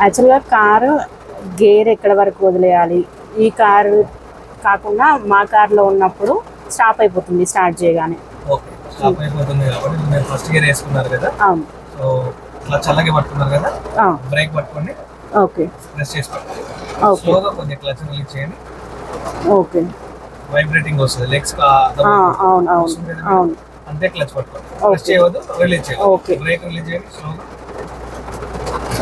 యాక్చువల్గా car gear ఎక్కడ వరకు వదిలేయాలి? ఈ కారు కాకుండా మా కార్లో ఉన్నప్పుడు స్టాప్ అయిపోతుంది స్టార్ట్ చేయగానే. ఓకే స్టాప్ అయిపోతుంది కాబట్టి మీరు ఫస్ట్ గేర్ వేసుకున్నారు కదా? అవును. సో క్లచ్ అలాగే పట్టుకున్నారు కదా? బ్రేక్ పట్టుకోండి ఓకే ప్రెస్ చేసి పట్టుకోండి ఓకే స్లోగా కొద్దిగా క్లచ్ రిలీజ్ చేయండి. ఓకే వైబ్రేటింగ్ వస్తుంది. లెగ్స్ అవును అవును అవును. అంతే క్లచ్ పట్టుకోండి. ప్రెస్ చేయవద్దు రిలీజ్ Okay. బ్రేక్ రిలీజ్ చేయండి స్లోగా ఆ, బ్రేక్ రిలీజ్ చేయండి ఆ, రిలీజ్ చేయండి బ్రేక్ రిలీజ్ వెళ్ళట్లే కదా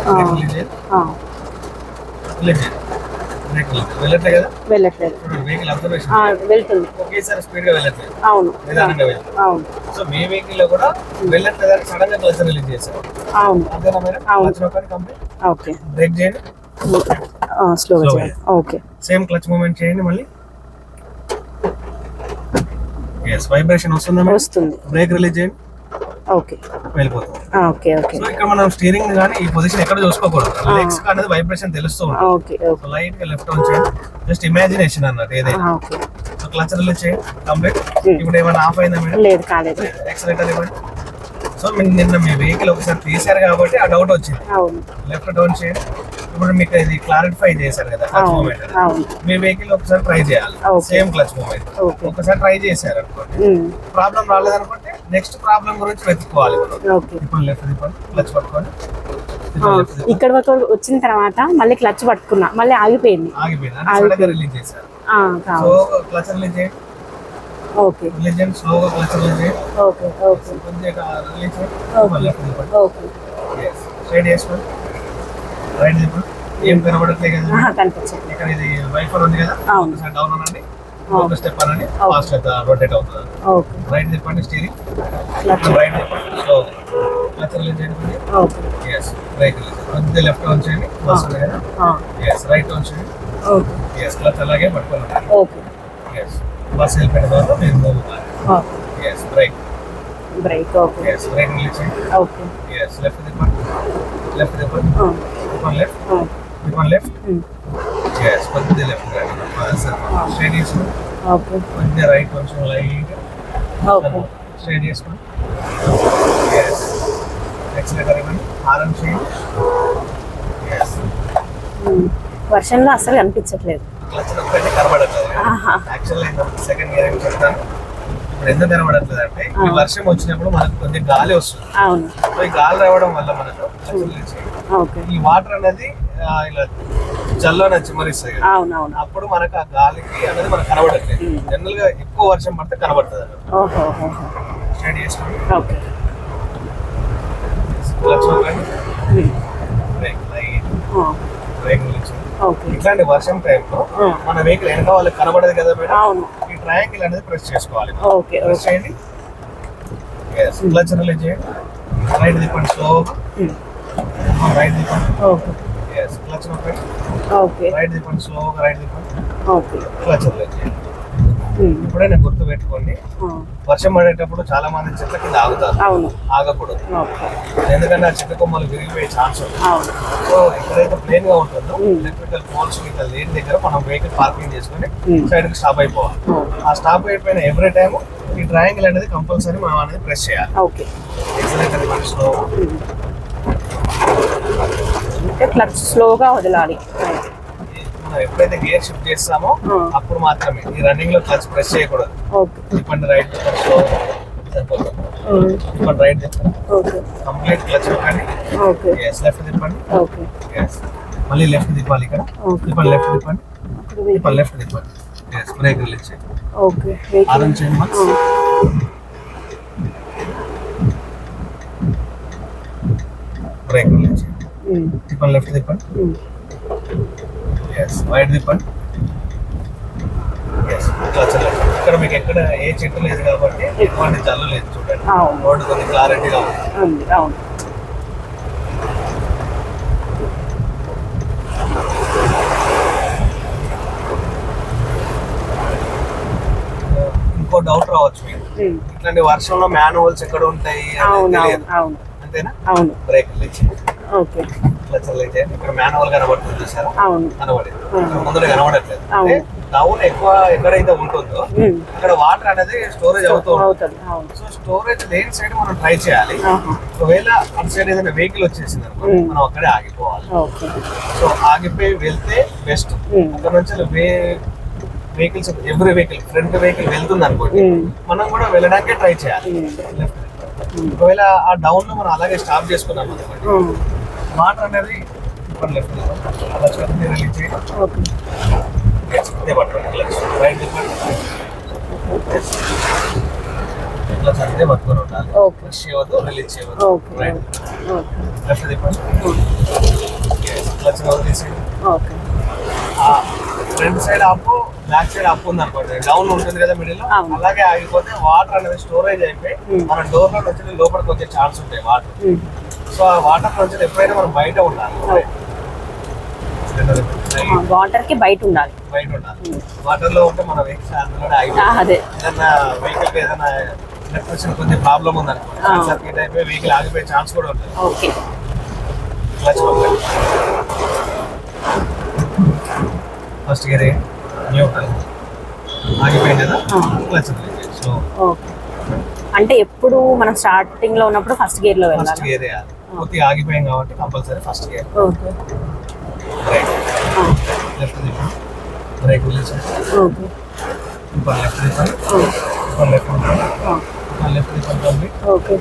వెళ్ళట్లేదు. చూడండి వెహికల్ అబ్జర్వేషన్ ఆ, వెళ్తుంది. ఒకేసారి స్పీడ్గా వెళ్ళట్లేదు. అవును. నిదానంగా వెళ్తుంది అవును. సో మీ వెహికల్లో కూడా సడన్గా రిలీజ్ చేశారు. అవును. మేడం? ఓకే. బ్రేక్ చేయండి. స్లోగా ఓకే. సేమ్ క్లచ్ మూమెంట్ చేయండి మళ్ళీ. ఎస్ వైబ్రేషన్ వస్తుందా వస్తుంది. బ్రేక్ రిలీజ్ చేయండి. ఓకే. వెళ్ళిపోతుంది ఆ, ఓకే ఓకే. సో ఇక్కడ మనం స్టీరింగ్ కానీ ఈ పొజిషన్ ఎక్కడ చూసుకోకూడదు. లెగ్స్ అనేది వైబ్రేషన్ తెలుస్తూ ఉంటుంది. Okay okay. లైట్గా లెఫ్ట్ ఆన్ చేయండి. జస్ట్ ఇమాజినేషన్ అన్నట్టు ఏదైనా. ఓకే. సో క్లచ్ రిలీజ్ చేయండి. Complete Hmm. ఇప్పుడు ఏమైనా ఆఫ్ అయిందా మేడం? లేదు కాలేదు. ఎక్సలేటర్ ఇవ్వండి. సో నిన్న మీ వెహికల్ ఒకసారి తీశారు కాబట్టి ఆ డౌట్ వచ్చింది. లెఫ్ట్ డౌన్ చేయండి. ఇప్పుడు మీకు ఇది క్లారిఫై చేశారు కదా క్లచ్ మూమెంట్ మీ వెహికల్ ఒకసారి ట్రై చేయాలి. సేమ్ క్లచ్ మూమెంట్ ఒకసారి ట్రై చేశారు అనుకోండి. ప్రాబ్లం రాలేదనుకుంటే నెక్స్ట్ ప్రాబ్లం గురించి వెతుక్కోవాలి లెఫ్ట్ తిప్పండి క్లచ్ పట్టుకోండి తిప్పండి ఇక్కడ వరకు వచ్చిన తర్వాత మళ్ళీ క్లచ్ పట్టుకున్నా మళ్ళీ ఆగిపోయింది. ఆగిపోయింది. రిలీజ్ చేశారు. క్లచ్ రిలీజ్ చేయండి. ఓకే రిలీజ్ చేయండి. స్లోగా క్లచ్ రిలీజ్ చేయండి. ఓకే ఓకే రిలీజ్ చేయండి. ఓకే స్ట్రైట్ చేసుకోండి రైట్ తిప్పండి ఏం కనబడట్లేదు కదా. కనిపించండి ఇక్కడ ఇది వైఫర్ ఉంది కదా. అవును. ఒకసారి డౌన్ అనండి. ఒక స్టెప్ అనండి. ఫాస్ట్ అయితే రొటేట్ అవుతుంది. ఓకే. రైట్ తిప్పండి స్టీరింగ్ రైట్ తిప్పండి స్లో క్లచ్ రిలీజ్ చేయండి ఎస్ బ్రేక్ రిలీజ్ కొద్దిగా లెఫ్ట్ ఆన్ చేయండి. బస్ ఉంది కదా ఎస్ రైట్ ఆన్ చేయండి. ఓకే. ఎస్ క్లచ్ అలాగే పట్టుకోండి ఓకే. ఎస్ బస్ వెళ్ళిపోయిన తర్వాత మీరు move yes brake brake okay. Yes brake release చేయండి. ఓకే. ఎస్ లెఫ్ట్ తిప్పండి లెఫ్ట్ తిప్పండి తిప్పండి లెఫ్ట్ ఆ, తిప్పండి లెఫ్ట్ ఎస్ కొద్దిగా లెఫ్ట్ స్ట్రైట్ చేసుకోండి ఓకే కొద్దిగా రైట్ కొంచెం లైట్ స్ట్రైట్ చేసుకోండి ఎస్ ఎక్సలేటర్ ఇవ్వండి హారన్ చేయండి వర్షంలో అస్సలు కనిపించట్లేదు. క్లచ్ ఒక్కటి కనబడట్లేదు. ఆహా. యాక్చువల్లీ సెకండ్ గేర్ ఏమి చెప్తాను. ఇప్పుడు ఎందుకు కనబడట్లేదు అంటే ఈ వర్షం వచ్చినప్పుడు మనకు కొద్దిగా గాలి వస్తుంది. అవును. సో ఈ గాలి రావడం వల్ల మనకు ఈ వాటర్ అనేది ఇలా చల్లోనే చిమ్మరిస్తాయి కదా. అప్పుడు మనకు ఆ గాలికి అనేది మనకు కనబడట్లేదు జనరల్గా ఎక్కువ వర్షం పడితే కనబడుతుంది. స్టడీ చేసుకోండి బ్రేక్ లైట్ బ్రేక్ ఇట్లాంటి వర్షం టైంలో మన వెహికల్ వెనక వాళ్ళకి కనబడదు కదా మేడం? అవును. ఈ ట్రయాంగిల్ అనేది ప్రెస్ చేసుకోవాలి. ఓకే ప్రెస్ చేయండి. క్లచ్ రిలీజ్ చేయండి. రైట్ తిప్పండి slow um, right okay. Yes clutch నొక్కండి ఓకే. రైట్ స్లోగా రైట్ ఓకే. క్లచ్ ఇప్పుడైనా గుర్తు పెట్టుకోండి వర్షం పడేటప్పుడు చాలా మంది చెట్ల కింద ఆగుతారు. ఆగకూడదు. ఎందుకంటే ఆ చెట్ల కొమ్మలు విరిగిపోయే ఛాన్స్ ఉంది సో ఎక్కడైతే ప్లేన్గా ఉంటుందో. ఎలక్ట్రికల్ పోల్స్ ఇట్లా లేని దగ్గర మనం వెహికల్ పార్కింగ్ చేసుకుని. సైడ్కి స్టాప్ అయిపోవాలి. ఓ, ఆ స్టాప్ అయిపోయిన ఎవ్రీ టైం ఈ ట్రయాంగిల్ అనేది కంపల్సరీ మనం అనేది ప్రెస్ చేయాలి. Accelerator slow. అంటే క్లచ్ స్లోగా వదలాలి. మనం ఎప్పుడైతే గేర్ షిఫ్ట్ చేస్తామో. అప్పుడు మాత్రమే. ఈ రన్నింగ్లో క్లచ్ ప్రెస్ చేయకూడదు. ఓకే. ఇప్పండి రైట్ స్లో సరిపోతుంది. ఇప్పండి right complete clutch okay. Yes left తిప్పండి. ఎస్ మళ్ళీ లెఫ్ట్ తిప్పాలి ఇక్కడ. ఓకే. తిప్పండి లెఫ్ట్ తిప్పండి. ఇప్పుడు లెఫ్ట్ తిప్పండి. ఎస్ బ్రేక్ రిలీజ్ చేయండి. ఆరం చేయండి మాకు బ్రేక్ రిలీజ్ తిప్పండి లెఫ్ట్ తిప్పండి ఎస్ రైట్ తిప్పండి ఎస్ క్లచ్ లెఫ్ట్ ఇక్కడ మీకు ఎక్కడ ఏ చెట్టు లేదు కాబట్టి ఎటువంటి జల్లు లేదు చూడండి. రోడ్డు కొంచెం క్లారిటీగా ఉంది. ఇంకో డౌట్ రావచ్చు మీకు. ఉమ్, ఇట్లాంటి వర్షంలో మాన్యువల్స్ ఎక్కడ ఉంటాయి అంతేనా? అవును. Break okay. ఇక్కడ మాన్యువల్ కనబడుతుంది చూసారా? అవును. కనబడింది. ముందర కనబడట్లేదు. అవును. డౌన్ ఎక్కువ ఎక్కడైతే ఉంటుందో. అక్కడ వాటర్ అనేది స్టోరేజ్ అవుతూ ఉంటుంది. సో స్టోరేజ్ లేని సైడ్ మనం ట్రై చేయాలి. ఒకవేళ అటు సైడ్ ఏదైనా వెహికల్ వచ్చేసింది అనుకో. మనం అక్కడే ఆగిపోవాలి. సో ఆగిపోయి వెళ్తే బెస్ట్. అక్కడ నుంచి way vehicles every vehicle front vehicle వెళ్తుంది అనుకోండి. మనం కూడా వెళ్ళడానికే ట్రై చేయాలి. ఒకవేళ ఆ డౌన్లో మనం అలాగే స్టాప్ చేసుకున్నాం అనుకోండి. వాటర్ అనేది లెఫ్ట్ అలా చెప్పి రిలీజ్ చేయండి ఇదే పట్టుకోండి రైట్ క్లచ్ అంతే పట్టుకొని ఉండాలి. పుష్ చేయవద్దు రిలీజ్ చేయవద్దు. రైట్ లెఫ్ట్ తిప్పండి క్లచ్ వదిలేసేయండి okay. Front side up back side up ఉంది అనుకోండి డౌన్ ఉంటుంది కదా మిడిల్. అలాగే ఆగిపోతే వాటర్ అనేది స్టోరేజ్ అయిపోయి. మన డోర్లో నుంచి లోపలికి వచ్చే ఛాన్స్ ఉంటాయి వాటర్. సో ఆ వాటర్ నుంచి ఎప్పుడైనా మనం బయట ఉండాలి. వాటర్కి బయట ఉండాలి. బయట ఉండాలి. వాటర్లో ఉంటే మన వెహికల్ అదే. ఏదైనా వెహికల్ ఏదైనా ఎలక్ట్రిసిటీ కొంచెం ప్రాబ్లం ఉంది అనుకోండి. సర్క్యూట్ అయిపోయి వెహికల్ ఆగిపోయే ఛాన్స్ కూడా ఉంటుంది. ఓకే. ఫస్ట్ గేర్ న్యూట్రల్ ఆగిపోయింది కదా. Clutch so okay. అంటే ఎప్పుడు మనం స్టార్టింగ్లో ఉన్నప్పుడు ఫస్ట్ గేర్లో ఫస్ట్ వెళ్ళాలి గేర్ వేయాలి పూర్తిగా ఆగిపోయాం కాబట్టి compulsory first gear okay. Right left తిప్పండి బ్రేక్ ఓకే. ఇప్పుడు లెఫ్ట్ ఆ, ఇప్పుడు లెఫ్ట్ ఇప్పుడు లెఫ్ట్ తిప్పండి కంప్లీట్ ఓకే.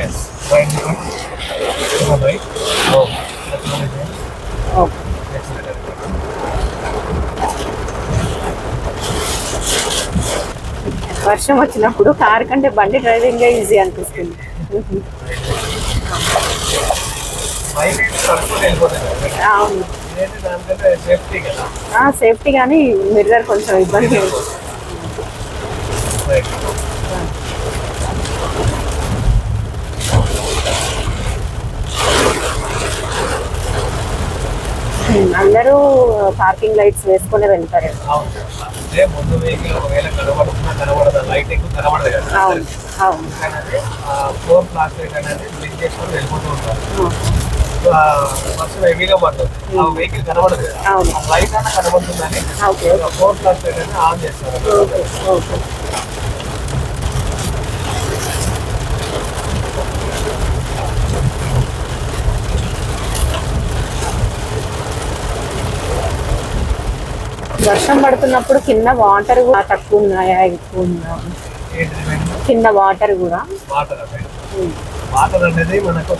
ఎస్ రైట్ ఇప్పుడు రైట్ ఓ లెఫ్ట్ రిలీజ్ చేయండి ఓకే. ఎక్సలెంట్ వర్షం వచ్చినప్పుడు కార్ కంటే బండి డ్రైవింగ్ ఈజీ అనిపిస్తుంది. అవును. సేఫ్టీ కానీ మిర్రర్ కొంచెం ఇబ్బంది. అందరూ పార్కింగ్ లైట్స్ వేసుకుని వెళ్తారు. అవును. లైట్ ఎక్కువ కనబడదు కదా. అవును. అవును. అనేది ఫోర్ ఫ్లాష్ లైట్ అనేది బ్లింక్ చేసుకొని వెళ్ళిపోతూ ఉంటారు. వర్షం హెవీగా పడుతుంది. ఆ వెహికల్ కనబడదు లైట్ కనబడుతుందని ఫోర్ లైట్ అనేది ఆన్ చేస్తారు. వర్షం పడుతున్నప్పుడు కింద వాటర్ కూడా తక్కువ ఉన్నాయా? ఎక్కువ ఉన్నాయా? కింద వాటర్ కూడా. వాటర్ అనేది మనకు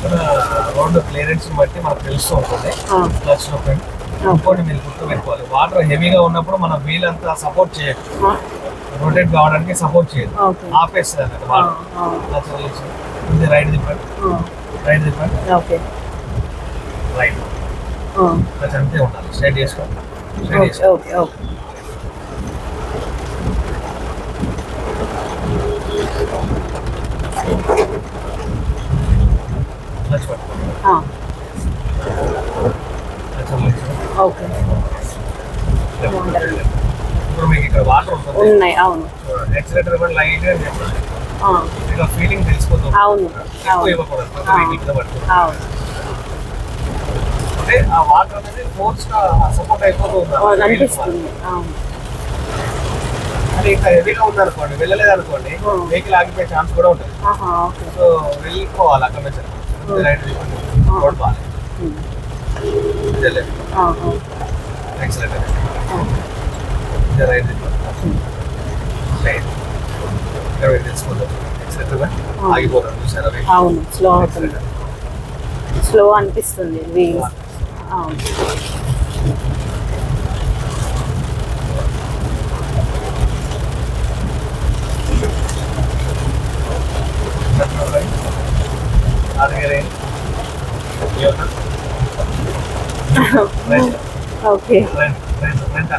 రోడ్డు క్లియరెన్స్ బట్టి మనకు తెలుస్తూ ఉంటుంది. క్లచ్ ఓపెన్ ఇంకోటి మీరు గుర్తు పెట్టుకోవాలి. వాటర్ హెవీగా ఉన్నప్పుడు మన వీల్ అంతా సపోర్ట్ చేయదు రొటేట్ కావడానికి సపోర్ట్ చేయదు ఆపేస్తుంది అన్నట్టు వాటర్ ఇది రైట్ తిప్పండి రైట్ తిప్పండి ఓకే. రైట్ అంతే ఉండాలి. స్ట్రైట్ చేసుకోండి ఓకే ఓకే ఓకే క్లచ్ పట్టుకోండి ఆ, క్లచ్ రిలీజ్ ఓకే ఇప్పుడు మీకు ఇక్కడ వాటర్ ఉంటుంది ఉన్నాయి అవును. ఇవ్వండి అంటే ఆ వాటర్ అనేది ఫోర్స్గా సపోర్ట్ అయిపోతూ ఉంది? ఆ అవును, vehicle కి అనిపిస్తుంది. అంటే ఇంకా హెవీగా ఉంది అనుకోండి వెళ్ళలేదు అనుకోండి. వెహికల్ ఆగిపోయే ఛాన్స్ కూడా ఉంటుంది. సో వెళ్ళిపోవాలి అక్కడ నుంచి. రైట్. రోడ్ బాగాలి. ఎక్సలెంట్. రైట్ రైట్ ఇక్కడ ఎక్సలెంట్ ఆ. ఆగిపోతాం చూసారా? అవును స్లో అవుతుంది. స్లో అనిపిస్తుంది. వీల్ అవును అడిగారే రైట్ ఓకే రైట్ రైట్